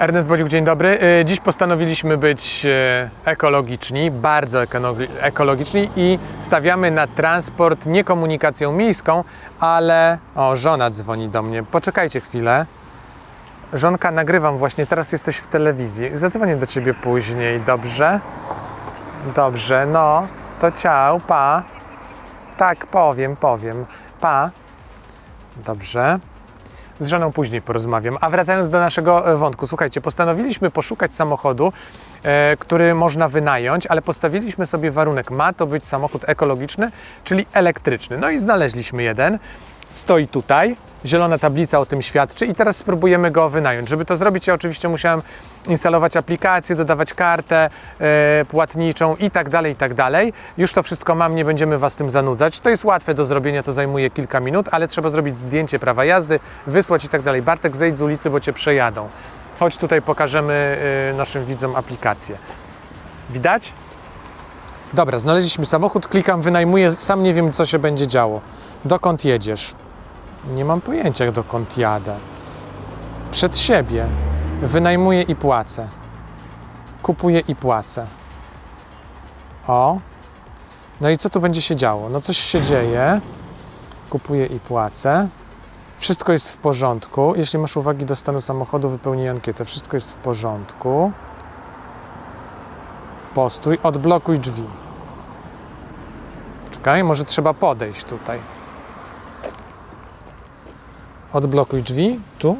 Ernest Bodziuk, dzień dobry. Y, Dziś postanowiliśmy być y, ekologiczni, bardzo ekologiczni i stawiamy na transport nie komunikacją miejską, ale... O, żona dzwoni do mnie. Poczekajcie chwilę. Żonka, nagrywam właśnie, teraz jesteś w telewizji. Zadzwonię do ciebie później, dobrze? Dobrze, no. To ciao, pa. Tak, powiem, powiem. Pa. Dobrze. Z żoną później porozmawiam. A wracając do naszego e, wątku, słuchajcie, postanowiliśmy poszukać samochodu, e, który można wynająć, ale postawiliśmy sobie warunek: ma to być samochód ekologiczny, czyli elektryczny. No i znaleźliśmy jeden. Stoi tutaj, zielona tablica o tym świadczy i teraz spróbujemy go wynająć. Żeby to zrobić, ja oczywiście musiałem instalować aplikację, dodawać kartę e, płatniczą i tak dalej, i tak dalej. Już to wszystko mam, nie będziemy Was tym zanudzać. To jest łatwe do zrobienia, to zajmuje kilka minut, ale trzeba zrobić zdjęcie prawa jazdy, wysłać i tak dalej. Bartek, zejdź z ulicy, bo Cię przejadą. Chodź tutaj, pokażemy e, naszym widzom aplikację. Widać? Dobra, znaleźliśmy samochód, klikam, wynajmuję, sam nie wiem, co się będzie działo. Dokąd jedziesz? Nie mam pojęcia, dokąd jadę. Przed siebie. Wynajmuję i płacę. Kupuję i płacę. O. No i co tu będzie się działo? No coś się dzieje. Kupuję i płacę. Wszystko jest w porządku. Jeśli masz uwagi do stanu samochodu, wypełnij ankietę. Wszystko jest w porządku. Postój, odblokuj drzwi. Czekaj, może trzeba podejść tutaj. Odblokuj drzwi. Tu.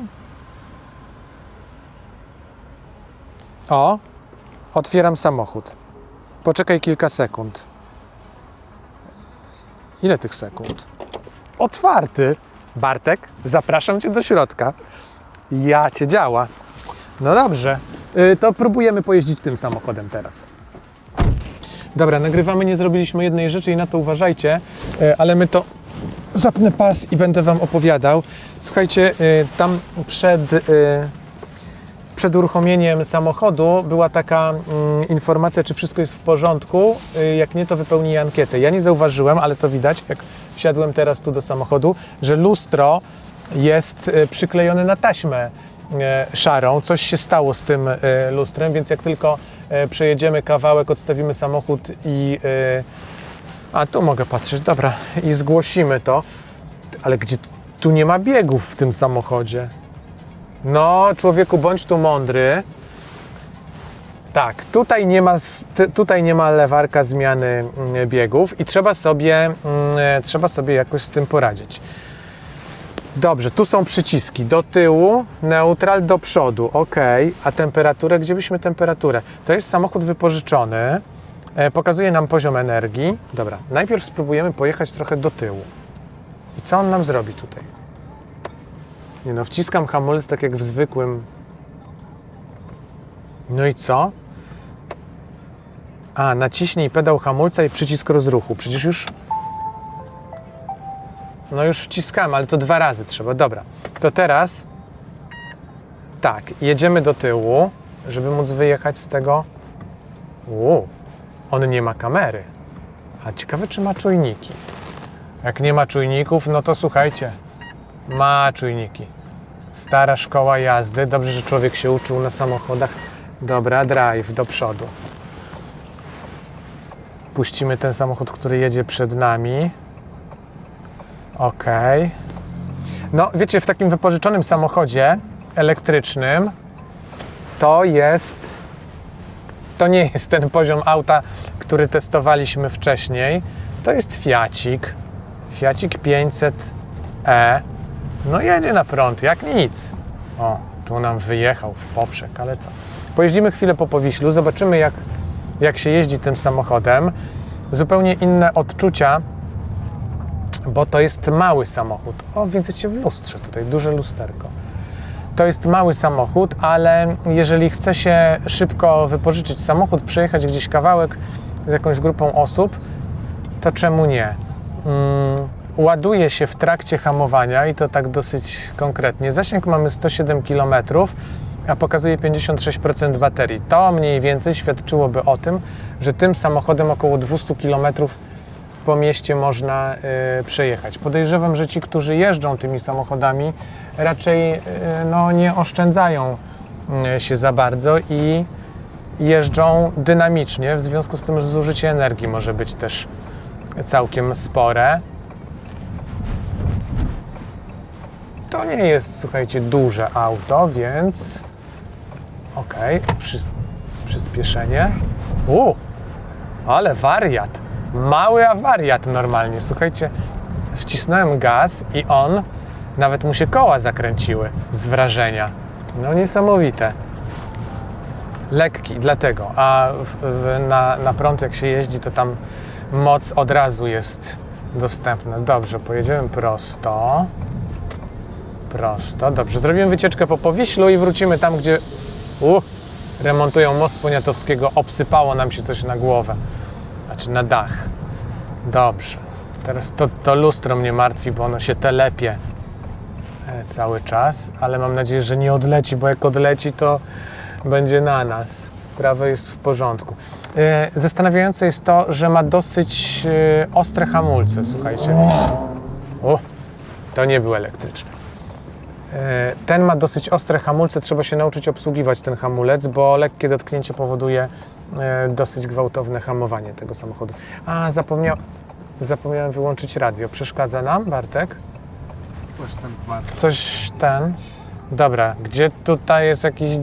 O, otwieram samochód. Poczekaj kilka sekund. Ile tych sekund? Otwarty. Bartek, zapraszam cię do środka. Ja cię działa. No dobrze, y, to próbujemy pojeździć tym samochodem teraz. Dobra, nagrywamy, nie zrobiliśmy jednej rzeczy i na to uważajcie, y, ale my to zapnę pas i będę Wam opowiadał. Słuchajcie, y, tam przed, y, przed uruchomieniem samochodu była taka mm, informacja, czy wszystko jest w porządku. Y, Jak nie, to wypełnij ankietę. Ja nie zauważyłem, ale to widać, jak wsiadłem teraz tu do samochodu, że lustro jest przyklejone na taśmę szarą. Coś się stało z tym lustrem, więc jak tylko przejedziemy kawałek, odstawimy samochód i a tu mogę patrzeć, dobra, i zgłosimy to. Ale gdzie tu nie ma biegów w tym samochodzie? No, człowieku, bądź tu mądry. Tak, tutaj nie ma, tutaj nie ma lewarka zmiany mm, biegów i trzeba sobie, mm, e, trzeba sobie jakoś z tym poradzić. Dobrze, tu są przyciski do tyłu, neutral do przodu, ok. A temperaturę, gdzie byśmy temperaturę? To jest samochód wypożyczony, pokazuje nam poziom energii. Dobra, najpierw spróbujemy pojechać trochę do tyłu. I co on nam zrobi tutaj? Nie no, wciskam hamulec tak jak w zwykłym. No i co? A, naciśnij pedał hamulca i przycisk rozruchu. Przecież już no już wciskamy, ale to dwa razy trzeba. Dobra, to teraz tak, jedziemy do tyłu, żeby móc wyjechać z tego. Uuu, on nie ma kamery. A ciekawe, czy ma czujniki. Jak nie ma czujników, no to słuchajcie, ma czujniki. Stara szkoła jazdy. Dobrze, że człowiek się uczył na samochodach. Dobra, drive do przodu. Puścimy ten samochód, który jedzie przed nami. Okej. No, wiecie, w takim wypożyczonym samochodzie elektrycznym to jest. To nie jest ten poziom auta, który testowaliśmy wcześniej. To jest Fiacik. Fiacik 500e. No jedzie na prąd, jak nic. O, tu nam wyjechał w poprzek, ale co? Pojeździmy chwilę po Powiślu, zobaczymy jak, jak się jeździ tym samochodem. Zupełnie inne odczucia bo to jest mały samochód. O, widzicie w lustrze tutaj, duże lusterko. To jest mały samochód, ale jeżeli chce się szybko wypożyczyć samochód, przejechać gdzieś kawałek z jakąś grupą osób, to czemu nie? Mm, ładuje się w trakcie hamowania i to tak dosyć konkretnie. Zasięg mamy 107 km, a pokazuje 56% baterii. To mniej więcej świadczyłoby o tym, że tym samochodem około 200 km po mieście można y, przejechać. Podejrzewam, że ci, którzy jeżdżą tymi samochodami, raczej y, no, nie oszczędzają mm, się za bardzo i jeżdżą dynamicznie, w związku z tym, że zużycie energii może być też całkiem spore. To nie jest, słuchajcie, duże auto, więc ok, przy, przyspieszenie. U, ale wariat, mały a wariat normalnie. Słuchajcie, wcisnąłem gaz i on, nawet mu się koła zakręciły z wrażenia. No niesamowite. Lekki, dlatego. A w, w, na, na prąd jak się jeździ, to tam moc od razu jest dostępna. Dobrze, pojedziemy prosto. Prosto, dobrze. Zrobimy wycieczkę po Powiślu i wrócimy tam, gdzie u, remontują most Poniatowskiego. Obsypało nam się coś na głowę, znaczy na dach. Dobrze. Teraz to, to lustro mnie martwi, bo ono się telepie e, cały czas, ale mam nadzieję, że nie odleci, bo jak odleci, to będzie na nas. Prawe jest w porządku. E, Zastanawiające jest to, że ma dosyć e, ostre hamulce, słuchajcie. O, to nie był elektryczny. E, Ten ma dosyć ostre hamulce, trzeba się nauczyć obsługiwać ten hamulec, bo lekkie dotknięcie powoduje e, dosyć gwałtowne hamowanie tego samochodu. A, zapomniał, zapomniałem wyłączyć radio. Przeszkadza nam, Bartek? Coś tam kładł. Coś ten. Dobra, gdzie tutaj jest jakiś.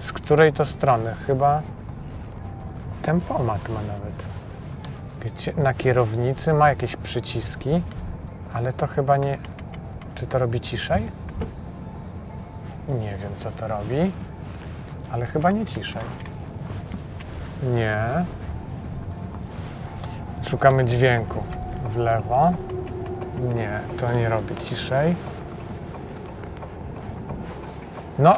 Z której to strony? Chyba. Tempomat ma nawet. Gdzie? Na kierownicy ma jakieś przyciski, ale to chyba nie. Czy to robi ciszej? Nie wiem, co to robi, ale chyba nie ciszej. Nie. Szukamy dźwięku. W lewo. Nie, to nie robi ciszej. No,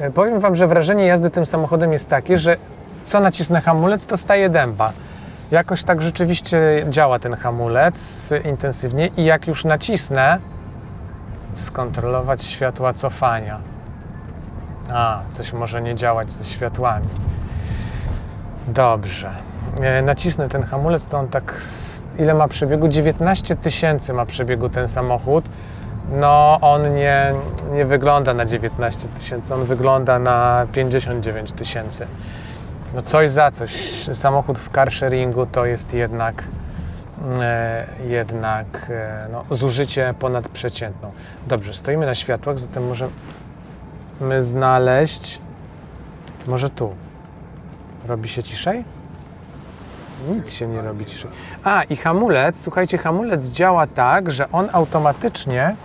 e, powiem Wam, że wrażenie jazdy tym samochodem jest takie, że co nacisnę hamulec, to staje dęba. Jakoś tak rzeczywiście działa ten hamulec intensywnie i jak już nacisnę, skontrolować światła cofania. A, coś może nie działać ze światłami. Dobrze. E, Nacisnę ten hamulec, to on tak. Ile ma przebiegu? 19 tysięcy ma przebiegu ten samochód. No, on nie, nie wygląda na 19 tysięcy, on wygląda na 59 tysięcy. No, coś za coś. Samochód w carsharingu to jest jednak. E, jednak e, no, zużycie ponadprzeciętną. Dobrze, stoimy na światłach, zatem możemy znaleźć. Może tu. Robi się ciszej? Nic się nie robi ciszej. A, i hamulec, słuchajcie, hamulec działa tak, że on automatycznie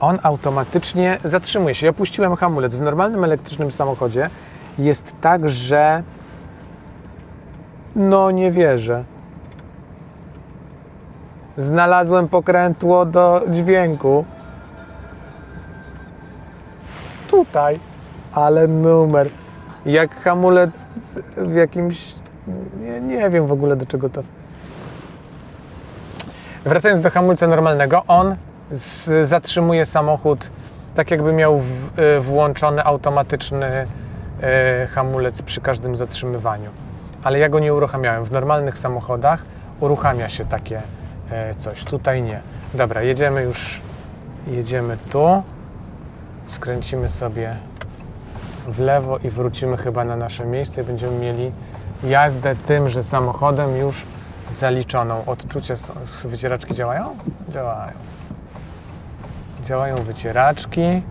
on automatycznie zatrzymuje się. Ja puściłem hamulec. W normalnym elektrycznym samochodzie jest tak, że no nie wierzę. Znalazłem pokrętło do dźwięku. Tutaj. Ale numer. Jak hamulec w jakimś. Nie, nie wiem w ogóle do czego to. Wracając do hamulca normalnego, on z, zatrzymuje samochód tak, jakby miał w, y, włączony automatyczny hamulec przy każdym zatrzymywaniu. Ale ja go nie uruchamiałem. W normalnych samochodach uruchamia się takie y, coś. Tutaj nie. Dobra, jedziemy już. Jedziemy tu. Skręcimy sobie w lewo i wrócimy chyba na nasze miejsce. Będziemy mieli jazdę tymże samochodem już zaliczoną. Odczucia, są- wycieraczki działają? Działają. Działają wycieraczki.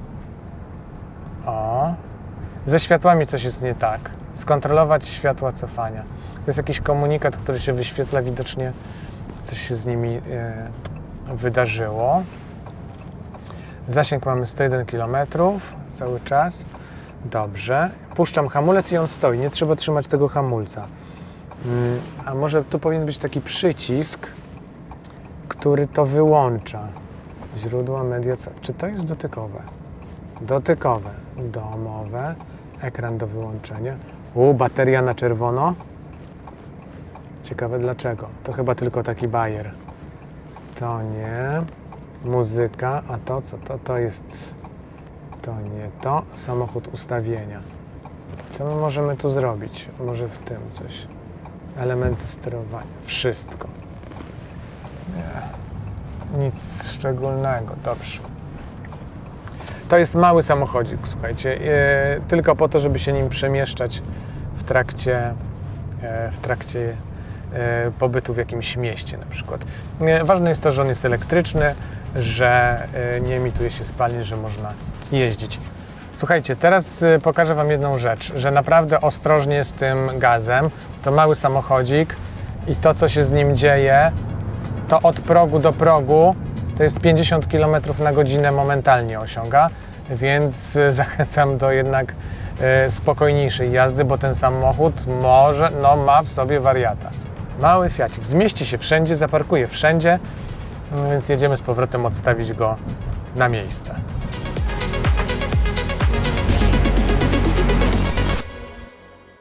O. Ze światłami coś jest nie tak. Skontrolować światła cofania. To jest jakiś komunikat, który się wyświetla, widocznie coś się z nimi e, wydarzyło. Zasięg mamy 101 km cały czas. Dobrze. Puszczam hamulec i on stoi. Nie trzeba trzymać tego hamulca. Mm, A może tu powinien być taki przycisk, który to wyłącza. Źródła media. Czy to jest dotykowe? Dotykowe. Domowe. Ekran do wyłączenia. U, bateria na czerwono. Ciekawe dlaczego. To chyba tylko taki bajer. To nie. Muzyka. A to co? To, to jest. To nie to. Samochód ustawienia. Co my możemy tu zrobić? Może w tym coś. Elementy sterowania. Wszystko. Nie. Nic szczególnego. Dobrze. To jest mały samochodzik, słuchajcie, e, tylko po to, żeby się nim przemieszczać w trakcie, e, w trakcie e, pobytu w jakimś mieście na przykład. Ważne jest to, że on jest elektryczny, że nie emituje się spalin, że można jeździć. Słuchajcie, teraz pokażę Wam jedną rzecz, że naprawdę ostrożnie z tym gazem. To mały samochodzik i to, co się z nim dzieje, to od progu do progu to jest 50 km na godzinę momentalnie osiąga, więc e, zachęcam do jednak e, spokojniejszej jazdy, bo ten samochód może, no ma w sobie wariata. Mały Fiacik, zmieści się wszędzie, zaparkuje wszędzie, no więc jedziemy z powrotem odstawić go na miejsce.